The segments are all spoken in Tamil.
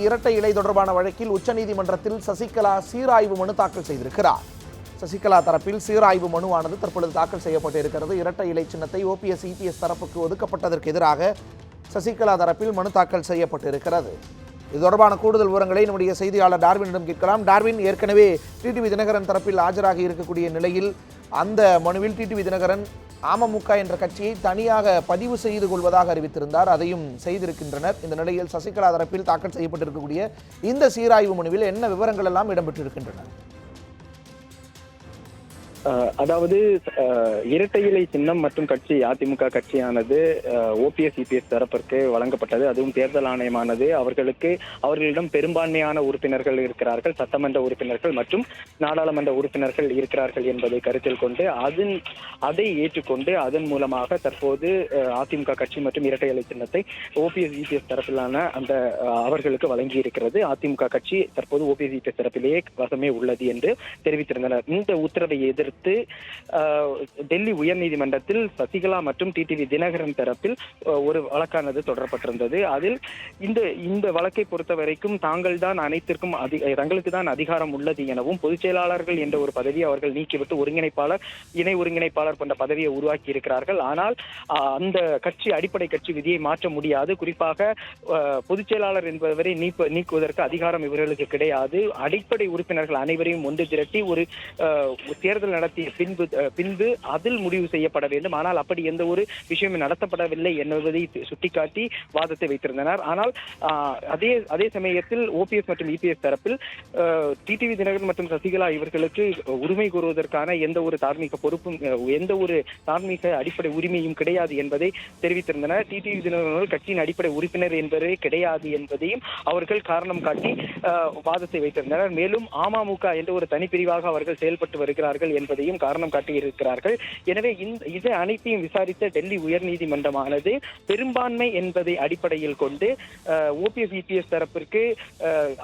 இரட்டை இலை தொடர்பான வழக்கில் உச்சநீதிமன்றத்தில் சசிகலா சீராய்வு மனு தாக்கல் செய்திருக்கிறார். சசிகலா தரப்பில் சீராய்வு மனுவானது தற்பொழுது தாக்கல் செய்யப்பட்டிருக்கிறது இரட்டை இலை சின்னத்தை ஓபிஎஸ் இபிஎஸ் தரப்புக்கு ஒதுக்கப்பட்டதற்கு எதிராக சசிகலா தரப்பில் மனு தாக்கல் செய்யப்பட்டிருக்கிறது. இது தொடர்பான கூடுதல் விவரங்களை நம்முடைய செய்தியாளர் டார்வினிடம் கேட்கலாம். டார்வின் ஏற்கனவே டிடிவி தினகரன் தரப்பில் ஆஜராகி இருக்கக்கூடிய நிலையில் அந்த மனுவில் டிடிவி தினகரன் அமமுக என்ற கட்சியை தனியாக பதிவு செய்து கொள்வதாக அறிவித்திருந்தார். அதையும் செய்திருக்கின்றனர். இந்த நிலையில் சசிகலா தரப்பில் தாக்கல் செய்யப்பட்டிருக்கக்கூடிய இந்த சீராய்வு மனுவில் என்ன விவரங்கள் எல்லாம் இடம்பெற்றிருக்கின்றன? அதாவது இரட்டை இலை சின்னம் மற்றும் கட்சி அதிமுக கட்சியானது ஓபிஎஸ் இபிஎஸ் தரப்பிற்கு வழங்கப்பட்டது. அதுவும் தேர்தல் ஆணையமானது. அவர்களுக்கு அவர்களிடம் பெரும்பான்மையான உறுப்பினர்கள் இருக்கிறார்கள் சட்டமன்ற உறுப்பினர்கள் மற்றும் நாடாளுமன்ற உறுப்பினர்கள் இருக்கிறார்கள் என்பதை கருத்தில் கொண்டு அதன் அதை ஏற்றுக்கொண்டு அதன் மூலமாக தற்போது அதிமுக கட்சி மற்றும் இரட்டை இலை சின்னத்தை ஓபிஎஸ் இபிஎஸ் தரப்பிலான அந்த அவர்களுக்கு வழங்கி இருக்கிறது அதிமுக கட்சி தற்போது ஓபிஎஸ் இபிஎஸ் தரப்பிலேயே வசமே உள்ளது என்று தெரிவித்திருந்தனர். இந்த உத்தரவை எதிர்த்து அடுத்து டெல்லி உயர்நீதிமன்றத்தில் சசிகலா மற்றும் டிடிவி தினகரன் தரப்பில் ஒரு வழக்கானது தொடரப்பட்டிருந்தது. அதில் இந்த இந்த வழக்கை பொறுத்த வரைக்கும் தாங்கள் தான் அனைத்திற்கும் அதி தங்களுக்கு தான் அதிகாரம் உள்ளது எனவும் பொதுச் செயலாளர்கள் என்ற ஒரு பதவியை அவர்கள் நீக்கிவிட்டு ஒருங்கிணைப்பாளர் இணை ஒருங்கிணைப்பாளர் போன்ற பதவியை உருவாக்கி இருக்கிறார்கள். ஆனால் அந்த கட்சி அடிப்படை கட்சி விதியை மாற்ற முடியாது. குறிப்பாக பொதுச் செயலாளர் என்பவரை நீப்ப நீக்குவதற்கு அதிகாரம் இவர்களுக்கு கிடையாது. அடிப்படை உறுப்பினர்கள் அனைவரையும் ஒன்று திரட்டி ஒரு அஹ், தேர்தல் நடத்திய பின்பு பின்பு அதில் முடிவு செய்யப்பட வேண்டும். ஆனால் அப்படி எந்த ஒரு விஷயமும் நடத்தப்படவில்லை என்பதை சுட்டிக்காட்டி வாதத்தை வைத்திருந்தனர். ஆனால் அதே அதே சமயத்தில் ஓபிஎஸ் மற்றும் இபிஎஸ் தரப்பில் டிடிவி தினகரன் மற்றும் சசிகலா இவர்களுக்கு உரிமை கூறுவதற்கான எந்த ஒரு தார்மீக பொறுப்பும் எந்த ஒரு தார்மீக அடிப்படை உரிமையும் கிடையாது என்பதை தெரிவித்திருந்தனர். டிடிவி தினகரன் கட்சியின் அடிப்படை உறுப்பினர் என்பதே கிடையாது என்பதையும் அவர்கள் காரணம் காட்டி வாதத்தை வைத்திருந்தனர். மேலும் அமமுக என்ற ஒரு தனிப்பிரிவாக அவர்கள் செயல்பட்டு வருகிறார்கள் என்பதையும் காரணம் காட்டி இருக்கிறார்கள் எனவே இந்த இது அனைத்தையும் விசாரித்த டெல்லி உயர்நீதிமன்றமானது பெரும்பான்மை என்பதை அடிப்படையில் கொண்டு ஓபிஎஸ் இபிஎஸ் தரப்பிற்கு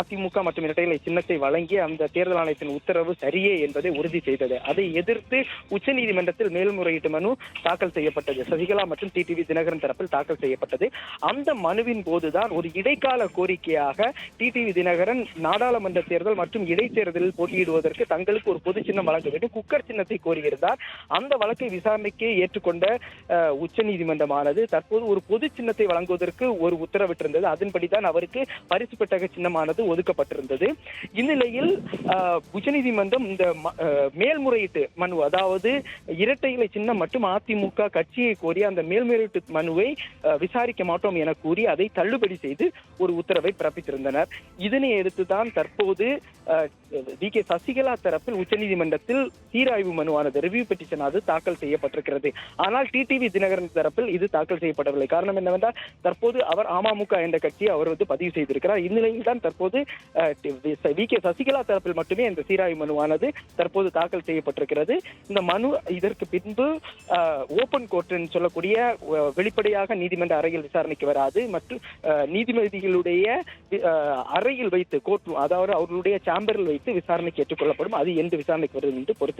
அதிமுக மற்றும் இரட்டைகளை சின்னத்தை வழங்கி அந்த தேர்தல் ஆணையத்தின் உத்தரவு சரியே என்பதை உறுதி செய்தது. அதை எதிர்த்து உச்சநீதிமன்றத்தில் மேல்முறையீட்டு மனு தாக்கல் செய்யப்பட்டது. சசிகலா மற்றும் டிடிவி தினகரன் தரப்பில் தாக்கல் செய்யப்பட்டது. அந்த மனுவின் போதுதான் ஒரு இடைக்கால கோரிக்கையாக டிடிவி தினகரன் நாடாளுமன்ற தேர்தல் மற்றும் இடைத்தேர்தலில் போட்டியிடுவதற்கு தங்களுக்கு ஒரு பொது சின்னம் வழங்க வேண்டும். புக்கர் சின்னத்தை கோரியிருந்தார் அந்த வழக்கை விசாரணைக்கு ஏற்றுக்கொண்ட அஹ், உச்சநீதிமன்றமானது தற்போது ஒரு பொது சின்னத்தை வழங்குவதற்கு ஒரு உத்தரவிட்டிருந்தது. அதன்படிதான் அவருக்கு பரிசு பெட்டக சின்னமானது ஒதுக்கப்பட்டிருந்தது. இந்நிலையில் உச்சநீதிமன்றம் இந்த மேல்முறையீட்டு மனு அதாவது இரட்டை இலை சின்னம் மற்றும் அதிமுக கட்சியை கோரி அந்த மேல்முறையீட்டு மனுவை விசாரிக்க மாட்டோம் என கூறி அதை தள்ளுபடி செய்து ஒரு உத்தரவை பிறப்பித்திருந்தனர். இதனை அடுத்துதான் தற்போது வி கே சசிகலா தரப்பில் உச்சநீதிமன்றத்தில் தி சீராய்வு மனுவானது ரிவ்யூ பெட்டிஷன் அது தாக்கல் செய்யப்பட்டிருக்கிறது. ஆனால் டிடிவி தினகரன் தரப்பில் இது தாக்கல் செய்யப்படவில்லை. காரணம் என்னவென்றால் தற்போது அவர் அமமுக என்ற கட்சியை அவர் வந்து பதிவு செய்திருக்கிறார். இந்நிலையில் தான் தற்போது வி கே சசிகலா தரப்பில் மட்டுமே இந்த சீராய்வு மனுவானது தற்போது தாக்கல் செய்யப்பட்டிருக்கிறது. இந்த மனு இதற்கு பின்பு ஓபன் கோர்ட் சொல்லக்கூடிய வெளிப்படையாக நீதிமன்ற அறையில் விசாரணைக்கு வராது. மற்றும் நீதிபதிகளுடைய அறையில் வைத்து கோர்ட் அதாவது அவர்களுடைய சாம்பரில் வைத்து விசாரணைக்கு ஏற்றுக்கொள்ளப்படும். அது எந்த விசாரணைக்கு வருது என்று பொறுத்து